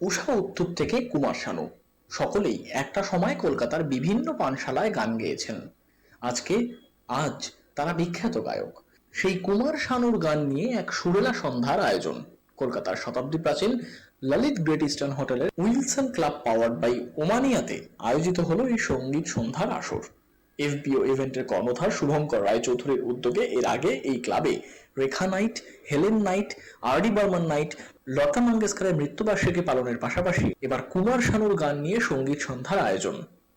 উষা উত্তর থেকে কুমার শানু। সকলেই একটা সময় কলকাতার বিভিন্ন পানশালায় গান গেয়েছেন। আজকে, আজ তারা বিখ্যাত গায়ক। সেই কুমার শানুর গান নিয়ে এক সুরেলা সন্ধ্যার আয়োজন। কলকাতার শতাব্দী প্রাচীন ললিত গ্রেট ইস্টার্ন হোটেলের উইলসন ক্লাব পাওয়ার্ড বাই ওমানিয়াতে আয়োজিত হলো এই সংগীত সন্ধ্যার আসর। এফবিও ইভেন্টের কর্ণধার শুভঙ্কর রায়চৌধুরীর উদ্যোগে এর আগে এই ক্লাবে Rekha night, Helen night, RD Burman night, Lata মঙ্গেশকরের মৃত্যুবার্ষিকী পালনের পাশাপাশি এবার কুমার শানুর গান নিয়ে সংগীত সন্ধ্যার আয়োজন।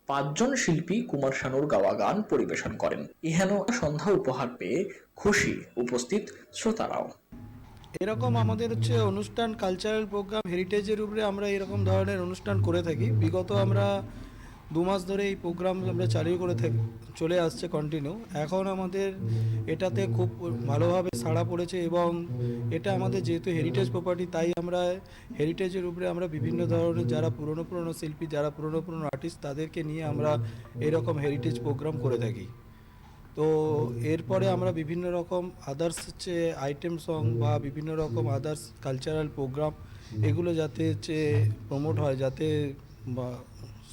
পাঁচজন শিল্পী কুমার শানুর গাওয়া গান পরিবেশন করেন। ইহেন সন্ধ্যা উপহার পেয়ে খুশি উপস্থিত শ্রোতারাও। এরকম আমাদের হচ্ছে অনুষ্ঠান কালচারাল প্রোগ্রাম হেরিটেজের উপরে আমরা এরকম ধরনের অনুষ্ঠান করে থাকি। বিগত আমরা দু মাস ধরে এই প্রোগ্রাম আমরা চালু করে থাকি চলে আসছে কন্টিনিউ এখন আমাদের এটাতে খুব ভালোভাবে সাড়া পড়েছে এবং এটা আমাদের যেহেতু হেরিটেজ প্রপার্টি তাই আমরা হেরিটেজের উপরে আমরা বিভিন্ন ধরনের যারা পুরনো পুরনো শিল্পী, যারা পুরনো পুরনো আর্টিস্ট তাদেরকে নিয়ে আমরা এরকম হেরিটেজ প্রোগ্রাম করে থাকি। তো এরপরে আমরা বিভিন্ন রকম আদার্স হচ্ছে আইটেম সং বা বিভিন্ন রকম আদার্স কালচারাল প্রোগ্রাম এগুলো যাতে হচ্ছে প্রমোট হয়, যাতে বা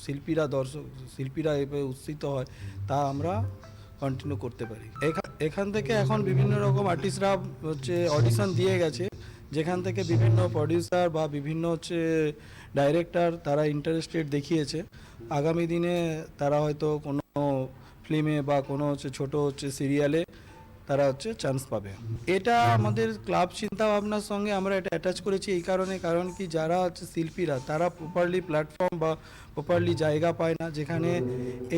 শিল্পীরা দর্শক, শিল্পীরা এভাবে উৎসিত হয়, তা আমরা কন্টিনিউ করতে পারি। এখা- এখান থেকে এখন বিভিন্ন রকম আর্টিস্টরা হচ্ছে অডিশন দিয়ে গেছে, যেখান থেকে বিভিন্ন প্রডিউসার বা বিভিন্ন হচ্ছে ডাইরেক্টর তারা ইন্টারেস্টেড দেখিয়েছে। আগামী দিনে তারা হয়তো কোনো ফিল্মে বা কোনো হচ্ছে ছোটো হচ্ছে সিরিয়ালে তারা হচ্ছে চান্স পাবে। এটা আমাদের ক্লাব চিন্তা ভাবনার সঙ্গে আমরা এটা অ্যাটাচ করেছি এই কারণে, কারণ কি যারা হচ্ছে শিল্পীরা, তারা প্রপারলি প্ল্যাটফর্ম বা প্রপারলি জায়গা পায় না। যেখানে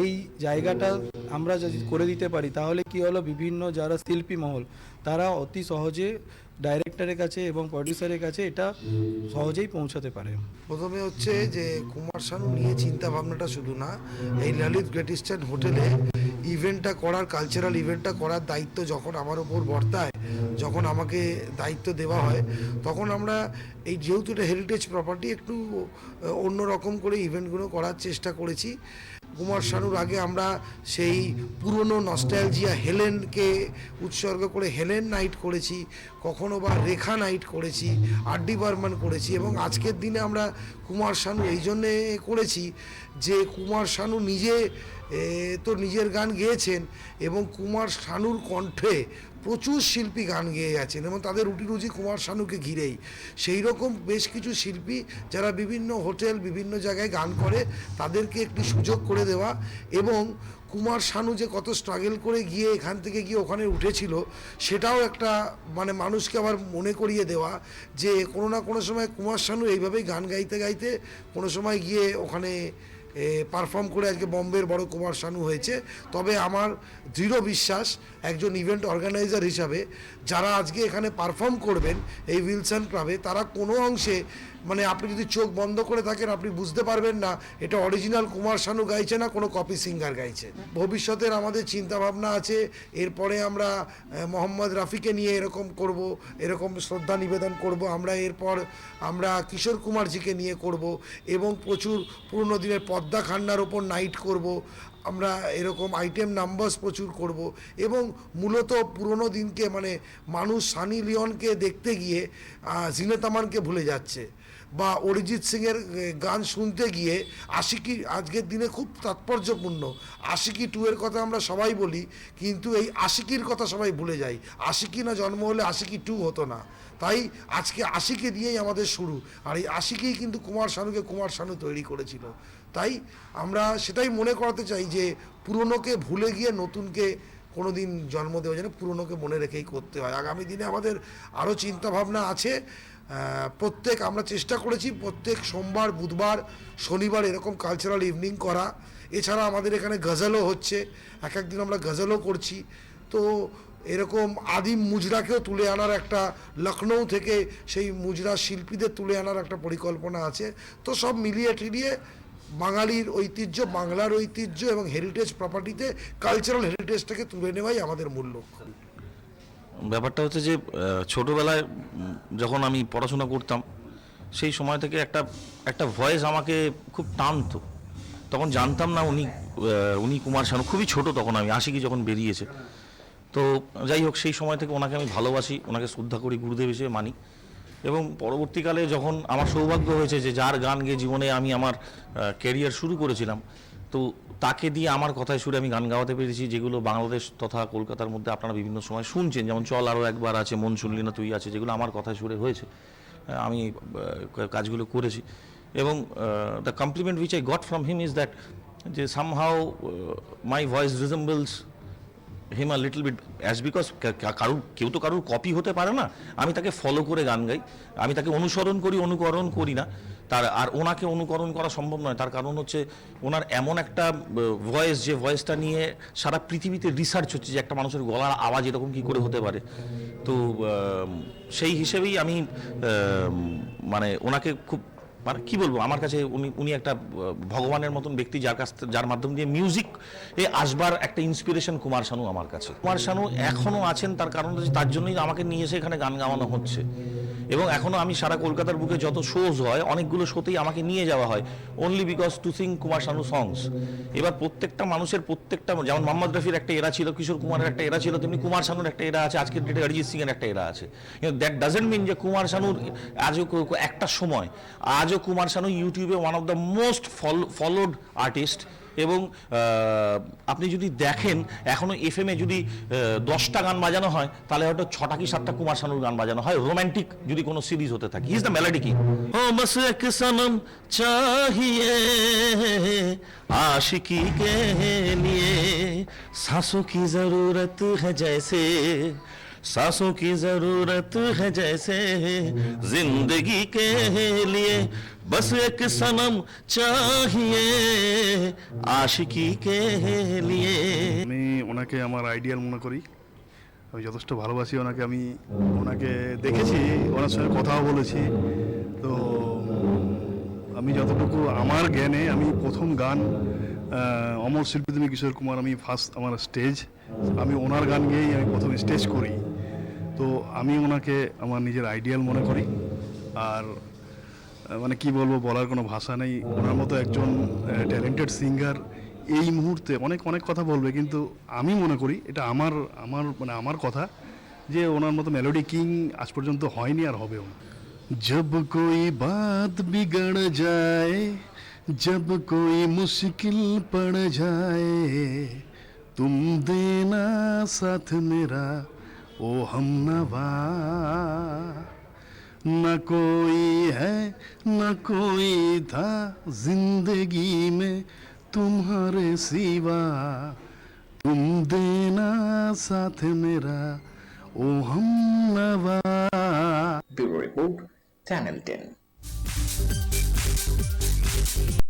এই জায়গাটা আমরা যদি করে দিতে পারি, তাহলে কি হলো? বিভিন্ন যারা শিল্পী মহল, তারা অতি সহজে ডাইরেক্টরের কাছে এবং প্রডিউসারের কাছে এটা সহজেই পৌঁছাতে পারে। প্রথমে হচ্ছে যে কুমার শানু নিয়ে চিন্তা ভাবনাটা শুধু না, এই ললিত গ্রেট ইস্টার্ন হোটেলে ইভেন্টটা করার কালচারাল ইভেন্টটা করার দায়িত্ব যখন আমার ওপর বর্তায়, যখন আমাকে দায়িত্ব দেওয়া হয়, তখন আমরা এই যেহেতু এটা হেরিটেজ প্রপার্টি একটু অন্যরকম করে ইভেন্টগুলো করার চেষ্টা করেছি। কুমার শানুর আগে আমরা সেই পুরনো নস্টালজিয়া হেলেনকে উৎসর্গ করে হেলেন নাইট করেছি, কখনো বা রেখা নাইট করেছি আরডি বার্মান করেছি এবং আজকের দিনে আমরা কুমার শানু এই জন্যে করেছি যে কুমার শানু নিজে তো নিজের গান গেয়েছেন এবং কুমার শানুর কণ্ঠে প্রচুর শিল্পী গান গেয়ে গেছেন এবং তাদের রুটি রুজি কুমার শানুকে ঘিরেই। সেই রকম বেশ কিছু শিল্পী যারা বিভিন্ন হোটেল, বিভিন্ন জায়গায় গান করে, তাদেরকে একটি সুযোগ করে দেওয়া এবং কুমার শানু যে কত স্ট্রাগল করে গিয়ে এখান থেকে গিয়ে ওখানে উঠেছিল, সেটাও একটা মানে মানুষকে আবার মনে করিয়ে দেওয়া যে কোনো না কোনো সময় কুমার শানু এইভাবেই গান গাইতে গাইতে কোনো সময় গিয়ে ওখানে পারফর্ম করে আজকে বম্বের বড় কুমার শানু হয়েছে। তবে আমার দৃঢ় বিশ্বাস একজন ইভেন্ট অর্গানাইজার হিসাবে, যারা আজকে এখানে পারফর্ম করবেন এই উইলসন ক্লাবে তারা কোনো অংশে মানে আপনি যদি চোখ বন্ধ করে থাকেন আপনি বুঝতে পারবেন না এটা অরিজিনাল কুমার শানু গাইছে না কোনো কপি সিঙ্গার গাইছে। ভবিষ্যতের আমাদের চিন্তা ভাবনা আছে এরপরে আমরা মোহাম্মদ রাফিকে নিয়ে এরকম করব এরকম শ্রদ্ধা নিবেদন করব আমরা এরপর আমরা কিশোর কুমারজিকে নিয়ে করব এবং প্রচুর পুরনো দিনের পদ্মা খান্নার ওপর নাইট করব আমরা এরকম আইটেম নাম্বারস প্রচুর করব এবং মূলত পুরনো দিনকে মানে মানুষ সানি লিওনকে দেখতে গিয়ে আহ, জিনেত ভুলে যাচ্ছে। বা অরিজিৎ সিংয়ের গান শুনতে গিয়ে আশিকি, আজকের দিনে খুব তাৎপর্যপূর্ণ। আশিকি টু এর কথা আমরা সবাই বলি, কিন্তু এই আশিকির কথা সবাই ভুলে যাই আশিকি না জন্ম হলে আশিকি টু হতো না। তাই আজকে আশিকে দিয়েই আমাদের শুরু। আর এই আশিকেই কিন্তু কুমার শানুকে কুমার শানু তৈরি করেছিল। তাই আমরা সেটাই মনে করাতে চাই যে পুরনোকে ভুলে গিয়ে নতুনকে কোনো দিন জন্ম দেওয়া যায় না পুরনোকে মনে রেখেই করতে হয়। আগামী দিনে আমাদের আরও চিন্তাভাবনা আছে। প্রত্যেক আমরা চেষ্টা করেছি প্রত্যেক সোমবার, বুধবার, শনিবার এরকম কালচারাল ইভিনিং করা। এছাড়া আমাদের এখানে গজলও হচ্ছে। এক একদিন আমরা গজলও করছি। তো এরকম আদিম মুজরাকেও তুলে আনার একটা লখনৌ থেকে সেই মুজরা শিল্পীদের তুলে আনার একটা পরিকল্পনা আছে। তো সব মিলিয়ে টিলিয়ে বাঙালির ঐতিহ্য, বাংলার ঐতিহ্য এবং হেরিটেজ প্রপার্টিতে কালচারাল হেরিটেজটাকে তুলে নেওয়াই আমাদের মূল লক্ষ্য। ব্যাপারটা হচ্ছে যে ছোটবেলায় যখন আমি পড়াশোনা করতাম, সেই সময় থেকে একটা একটা ভয়েস আমাকে খুব টানতো। তখন জানতাম না উনি উনি কুমার শানু। খুবই ছোট তখন আমি, আশিকি যখন বেরিয়েছে। তো যাই হোক, সেই সময় থেকে ওনাকে আমি ভালোবাসি, ওনাকে শ্রদ্ধা করি, গুরুদেব হিসেবে মানি। এবং পরবর্তীকালে যখন আমার সৌভাগ্য হয়েছে যে যার গান গেয়ে জীবনে আমি আমার ক্যারিয়ার শুরু করেছিলাম, তো তাকে দিয়ে আমার কথায় সুরে আমি গান গাওয়াতে পেরেছি, যেগুলো বাংলাদেশ তথা কলকাতার মধ্যে আপনারা বিভিন্ন সময় শুনছেন, যেমন চল আরও একবার আছে, মন শুনলি না তুই আছে, যেগুলো আমার কথায় সুরে হয়েছে আমি কাজগুলো করেছি। এবং the compliment which I got from him is that যে somehow my voice resembles him a little bit as because কারুর, কেউ তো কারুর কপি হতে পারে না। আমি তাকে ফলো করে গান গাই। আমি তাকে অনুসরণ করি, অনুকরণ করি না। তার, আর ওনাকে অনুকরণ করা সম্ভব নয়। তার কারণ হচ্ছে, ওনার এমন একটা ভয়েস যে ভয়েসটা নিয়ে সারা পৃথিবীতে রিসার্চ হচ্ছে, যে একটা মানুষের গলার আওয়াজ এরকম কি করে হতে পারে। তো সেই হিসেবেই আমি মানে ওনাকে খুব মানে কি বলব, আমার কাছে উনি উনি একটা ভগবানের মতন ব্যক্তি যার কাছ যার মাধ্যম দিয়ে মিউজিক এ আসবার একটা ইন্সপিরেশন কুমার শানু আমার কাছে। কুমার শানু এখনও আছেন তার কারণ হচ্ছে তার জন্যই আমাকে নিয়ে এসে এখানে গান গাওয়ানো হচ্ছে। এবং এখনও আমি সারা কলকাতার বুকে যত শোজ হয়, অনেকগুলো শোতেই আমাকে নিয়ে যাওয়া হয় only because to sing Kumar Sanu songs এবার প্রত্যেকটা মানুষের প্রত্যেকটা, যেমন মোহাম্মদ রফির একটা এরা ছিল, কিশোর কুমারের একটা এরা ছিল, তেমনি কুমার শানুর একটা এরা আছে, আজকের ডেটে অরিজিৎ সিং এর একটা এরা আছে। দ্যাট ডাজেন্ট মিন যে কুমার শানুর আজও একটা সময় রাজ কুমার শানু ইউটিউবে one of the most followed artist এবং আপনি যদি দেখেন এখনও এফ এ যদি দশটা গান বাজানো হয়, তাহলে হয়তো ছটা কি সাতটা কুমার শানুর গান বাজানো হয় রোম্যান্টিক যদি কোনো সিরিজ হতে থাকে। ইজ দ্য মেলোডি কি ও বস এক সনম চাহিয়ে আশিকি কে লিয়ে সাসো কি জরুরত হ্যাঁ জৈসে सांसों की जरूरत है जैसे जिंदगी के लिए बस एक सनम चाहिए आशिकी के लिए আমি ওনাকে আমার আইডিয়াল মনে করি আমি যথেষ্ট ভালোবাসি ওনাকে আমি ওনাকে দেখেছি ওনার সঙ্গে কথাও বলেছি তো উম, আমি যতটুকু আমার জ্ঞানে আমি প্রথম গান আহ, অমর শিল্পী তুমি কিশোর কুমার আমি ফার্স্ট আমার স্টেজ আমি ওনার গান গেয়েই আমি প্রথম স্টেজ করি তো আমি ওনাকে আমার নিজের আইডিয়াল মনে করি। আর মানে কি বলব, বলার কোনো ভাষা নেই। ওনার মতো একজন ট্যালেন্টেড সিঙ্গার এই মুহূর্তে অনেক অনেক কথা বলবে, কিন্তু আমি মনে করি এটা আমার আমার মানে আমার কথা যে ওনার মতো মেলোডি কিং আজ পর্যন্ত হয়নি আর হবেও জব কই বাত বিগড় যায় জব কই মুশকিল পড় যায় তুম দেনা সাথ মেরা ओ हम नवा। न कोई है, न कोई था ज़िंदगी में तुम्हारे सिवा। तुम देना साथ मेरा, ओ हम नवा। Bureau report, channel ten.